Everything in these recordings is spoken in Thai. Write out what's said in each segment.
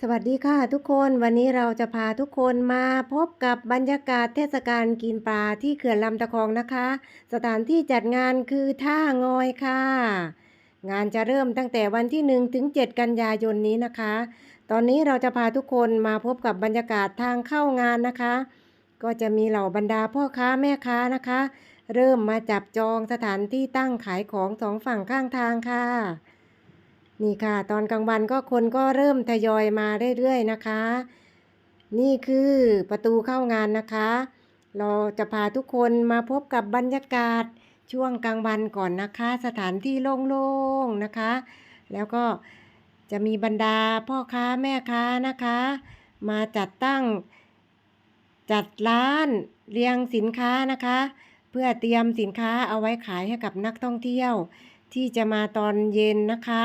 สวัสดีค่ะทุกคนวันนี้เราจะพาทุกคนมาพบกับบรรยากาศเทศกาลกินปลาที่เขื่อนลำตะคองนะคะ สถานที่จัดงานคือท่างอยค่ะ งานจะเริ่มตั้งแต่วันที่ 1 ถึง 7 กันยายนนี้นะคะ ตอนนี้เราจะพาทุกคนมาพบกับบรรยากาศทางเข้างานนะคะ ก็จะมีเหล่าบรรดาพ่อค้าแม่ค้านะคะ เริ่มมาจับจองสถานที่ตั้งขายของสองฝั่งข้างทางค่ะ นี่ค่ะ ตอนกลางวันก็คนก็เริ่มทยอยมาเรื่อยๆนะคะ นี่คือประตูเข้างานนะคะ เราจะพาทุกคนมาพบกับบรรยากาศช่วงกลางวันก่อนนะคะ สถานที่โล่งๆนะคะ แล้วก็จะมีบรรดาพ่อค้าแม่ค้านะคะ มาจัดตั้ง จัดร้านเรียงสินค้านะคะ เพื่อเตรียมสินค้าเอาไว้ขายให้กับนักท่องเที่ยว ที่จะมาตอนเย็นนะคะ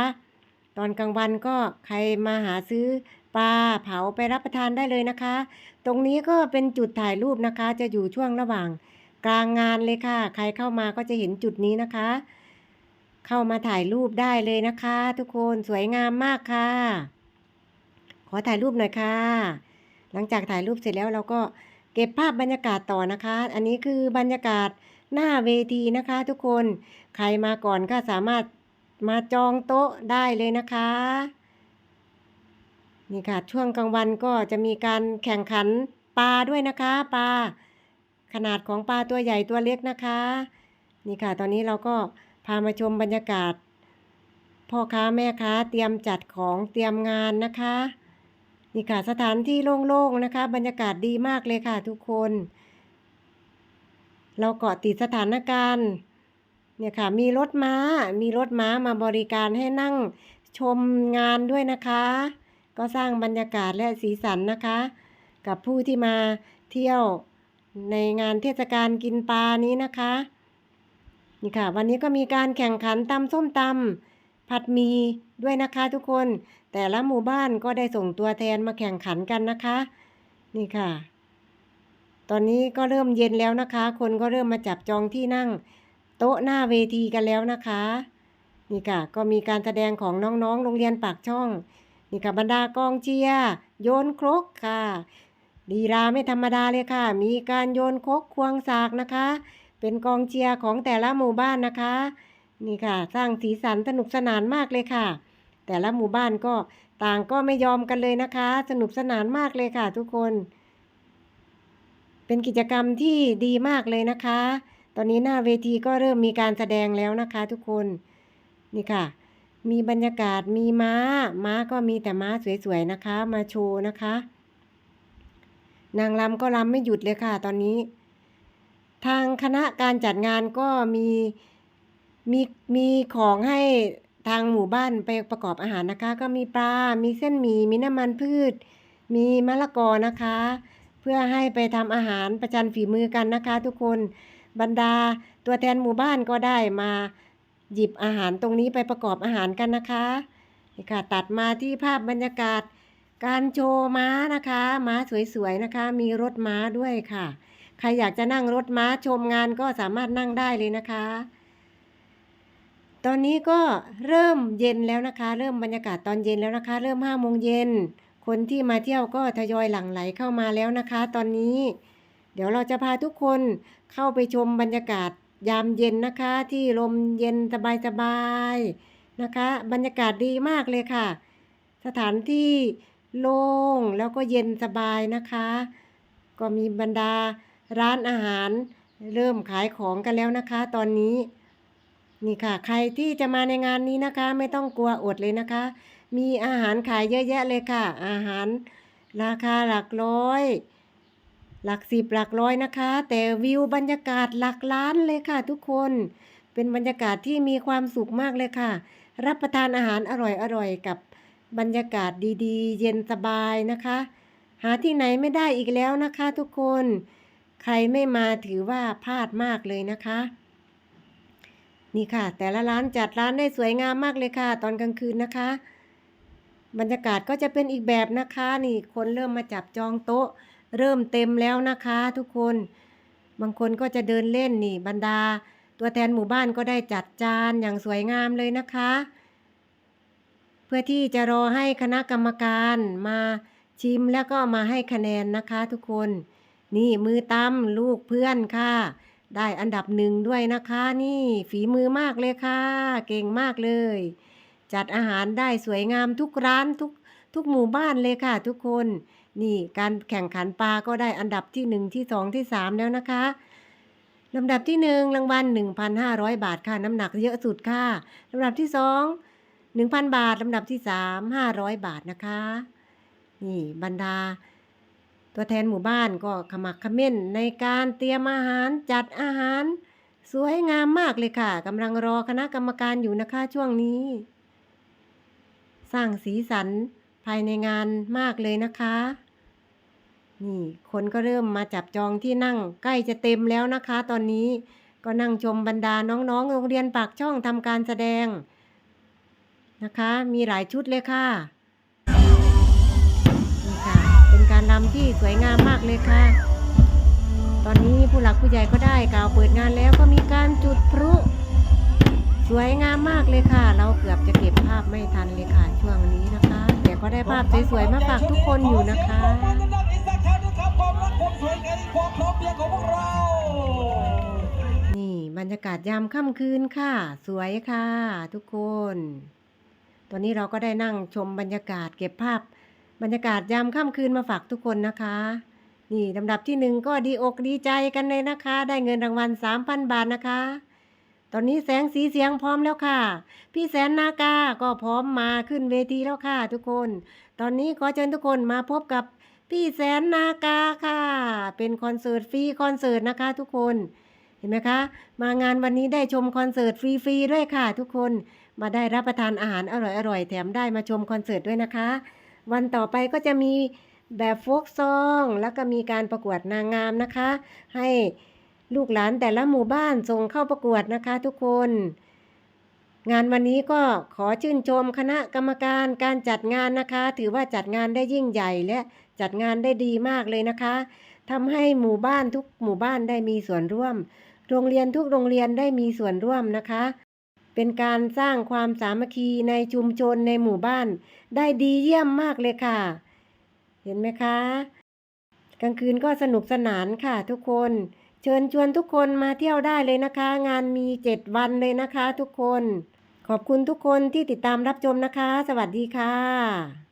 ตอนกลางวันก็ใครมาหาซื้อปลาเผาไปรับประทานได้เลยนะคะ ตรงนี้ก็เป็นจุดถ่ายรูปนะคะ จะอยู่ช่วงระหว่างกลางงานเลยค่ะ ใครเข้ามาก็จะเห็นจุดนี้นะคะ เข้ามาถ่ายรูปได้เลยนะคะ ทุกคนสวยงามมากค่ะ ขอถ่ายรูปหน่อยค่ะ หลังจากถ่ายรูปเสร็จแล้วเราก็เก็บภาพบรรยากาศต่อนะคะ อันนี้คือบรรยากาศหน้าเวทีนะคะ ทุกคน ใครมาก่อนก็สามารถ มาจองโต๊ะได้เลยนะคะ นี่ค่ะช่วงกลางวันก็จะมีการแข่งขันปลาด้วยนะคะปลาขนาดของปลาตัวใหญ่ตัวเล็กนะคะ นี่ค่ะ ตอนนี้เราก็พามาชมบรรยากาศ พ่อค้าแม่ค้าเตรียมจัดของเตรียมงานนะคะ นี่ค่ะสถานที่โล่งๆนะคะ บรรยากาศดีมากเลยค่ะทุกคน เราเกาะติดสถานการณ์ เนี่ยค่ะมีรถม้า มีรถม้ามาบริการให้นั่งชมงานด้วยนะคะ ก็สร้างบรรยากาศและสีสันนะคะ กับผู้ที่มาเที่ยวในงานเทศกาลกินปลานี้นะคะนี่ค่ะ วันนี้ก็มีการแข่งขันตำส้มตำผัดหมีด้วยนะคะทุกคน แต่ละหมู่บ้านก็ได้ส่งตัวแทนมาแข่งขันกันนะคะ นี่ค่ะ ตอนนี้ก็เริ่มเย็นแล้วนะคะ คนก็เริ่มมาจับจองที่นั่ง โต๊ะหน้าเวทีกันแล้วนะคะนี่ค่ะก็มีการแสดงของน้องๆ โรงเรียนปากช่อง นี่ค่ะบรรดากองเชียร์โยนครกค่ะลีลาไม่ธรรมดาเลยค่ะ มีการโยนครกควงสากนะคะ เป็นกองเชียร์ของแต่ละหมู่บ้านนะคะ นี่ค่ะ สร้างสีสันสนุกสนานมากเลยค่ะ แต่ละหมู่บ้านก็ต่างก็ไม่ยอมกันเลยนะคะ สนุกสนานมากเลยค่ะ ทุกคน เป็นกิจกรรมที่ดีมากเลยนะคะ ตอนนี้หน้าเวทีก็เริ่มมีการแสดงแล้วนะคะทุกคน นี่ค่ะ มีบรรยากาศมีม้า ม้าก็มีแต่ม้าสวยๆนะคะ มาโชว์นะคะ นางรำก็รำไม่หยุดเลยค่ะ ตอนนี้ ทางคณะการจัดงานก็มีมีมีของให้ทางหมู่บ้านไปประกอบอาหารนะคะ ก็มีปลา มีเส้นหมี่ มีน้ำมันพืช มีมะละกอนะคะ เพื่อให้ไปทำอาหารประจันฝีมือกันนะคะ ทุกคน บรรดาตัวแทนหมู่บ้านก็ได้มาหยิบอาหารตรงนี้ไปประกอบอาหารกันนะคะนี่ค่ะตัดมาที่ภาพบรรยากาศ การโชว์ม้านะคะ ม้าสวยๆนะคะ มีรถม้าด้วยค่ะ ใครอยากจะนั่งรถม้าชมงานก็สามารถนั่งได้เลยนะคะ ตอนนี้ก็เริ่มเย็นแล้วนะคะ เริ่มบรรยากาศตอนเย็นแล้วนะคะ เริ่มห้าโมงเย็นคนที่มาเที่ยวก็ทยอยหลั่งไหลเข้ามาแล้วนะคะ ตอนนี้ เดี๋ยวเราจะพาทุกคนเข้าไปชมบรรยากาศยามเย็นนะคะ ที่ลมเย็นสบายๆนะคะ บรรยากาศดีมากเลยค่ะ สถานที่โล่งแล้วก็เย็นสบายนะคะ ก็มีบรรดาร้านอาหารเริ่มขายของกันแล้วนะคะ ตอนนี้ นี่ค่ะ ใครที่จะมาในงานนี้นะคะ ไม่ต้องกลัวอดเลยนะคะ มีอาหารขายเยอะแยะเลยค่ะ อาหารราคาหลักร้อย หลักสิบหลักร้อยนะคะ แต่วิวบรรยากาศหลักล้านเลยค่ะ ทุกคนเป็นบรรยากาศที่มีความสุขมากเลยค่ะ รับประทานอาหารอร่อยๆกับบรรยากาศดีๆ เย็นสบายนะคะ หาที่ไหนไม่ได้อีกแล้วนะคะ ทุกคน ใครไม่มาถือว่าพลาดมากเลยนะคะ นี่ค่ะ แต่ละร้านจัดร้านได้สวยงามมากเลยค่ะ ตอนกลางคืนนะคะ บรรยากาศก็จะเป็นอีกแบบนะคะ นี่คนเริ่มมาจับจองโต๊ะ เริ่มเต็มแล้วนะคะทุกคน บางคนก็จะเดินเล่นนี่บรรดา ตัวแทนหมู่บ้านก็ได้จัดจานอย่างสวยงามเลยนะคะ เพื่อที่จะรอให้คณะกรรมการมาชิมแล้วก็มาให้คะแนนนะคะทุกคน นี่มือตำลูกเพื่อนค่ะ ได้อันดับหนึ่งด้วยนะคะ นี่ฝีมือมากเลยค่ะ เก่งมากเลย จัดอาหารได้สวยงามทุกร้านทุกทุกหมู่บ้านเลยค่ะทุกคน นี่การแข่งขันปลาก็ได้อันดับที่หนึ่งที่สองที่สามแล้วนะคะลำดับที่หนึ่งรางวัลหนึ่งพันห้าร้อยบาทค่ะ น้ำหนักเยอะสุดค่ะลำดับที่สองหนึ่งพันบาทลำดับที่สามห้าร้อยบาทนะคะ นี่บรรดา ตัวแทนหมู่บ้านก็ขมักขม้นในการเตรียมอาหารจัดอาหาร สวยงามมากเลยค่ะกำลังรอคณะกรรมการอยู่นะคะช่วงนี้ สร้างสีสันภายในงานมากเลยนะคะ นี่ คนก็เริ่มมาจับจองที่นั่งใกล้จะเต็มแล้วนะคะ ตอนนี้ก็นั่งชมบรรดาน้องๆ โรงเรียนปากช่องทำการแสดงนะคะ มีหลายชุดเลยค่ะ นี่ค่ะ เป็นการรำที่สวยงามมากเลยค่ะ ตอนนี้ผู้หลักผู้ใหญ่ก็ได้กล่าวเปิดงานแล้วก็มีการจุดพลุสวยงามมากเลยค่ะ เราเกือบจะเก็บภาพไม่ทันเลยค่ะช่วงนี้นะคะ แต่ก็ได้ภาพสวยๆมาฝากทุกคนอยู่นะคะ เพรียงของพวกเรา นี่บรรยากาศยามค่ำคืนค่ะ สวยค่ะทุกคน ตอนนี้เราก็ได้นั่งชมบรรยากาศเก็บภาพ บรรยากาศยามค่ำคืนมาฝากทุกคนนะคะ นี่ลำดับที่หนึ่งก็ดีอกดีใจกันเลยนะคะ ได้เงินรางวัล3,000 บาทนะคะ ตอนนี้แสงสีเสียงพร้อมแล้วค่ะ พี่แสนนากาก็พร้อมมาขึ้นเวทีแล้วค่ะทุกคน ตอนนี้ขอเชิญทุกคนมาพบกับ พี่แสนนากาค่ะ เป็นคอนเสิร์ตฟรีคอนเสิร์ตนะคะทุกคนเห็นไหมคะ มางานวันนี้ได้ชมคอนเสิร์ตฟรีๆด้วยค่ะ ทุกคนมาได้รับประทานอาหารอร่อยๆแถมได้มาชมคอนเสิร์ตด้วยนะคะ วันต่อไปก็จะมีแบบโฟกซอง แล้วก็มีการประกวดนางงามนะคะ ให้ลูกหลานแต่ละหมู่บ้านส่งเข้าประกวดนะคะ ทุกคน งานวันนี้ก็ขอชื่นชมคณะกรรมการการจัดงานนะคะ ถือว่าจัดงานได้ยิ่งใหญ่และจัดงานได้ดีมากเลยนะคะทำให้หมู่บ้านทุกหมู่บ้านได้มีส่วนร่วม โรงเรียนทุกโรงเรียนได้มีส่วนร่วมนะคะ เป็นการสร้างความสามัคคีในชุมชนในหมู่บ้าน ได้ดีเยี่ยมมากเลยค่ะ เห็นไหมคะ กลางคืนก็สนุกสนานค่ะทุกคน เชิญชวนทุกคนมาเที่ยวได้เลยนะคะ งานมีเจ็ดวันเลยนะคะ ทุกคน ขอบคุณทุกคนที่ติดตามรับชมนะคะ สวัสดีค่ะ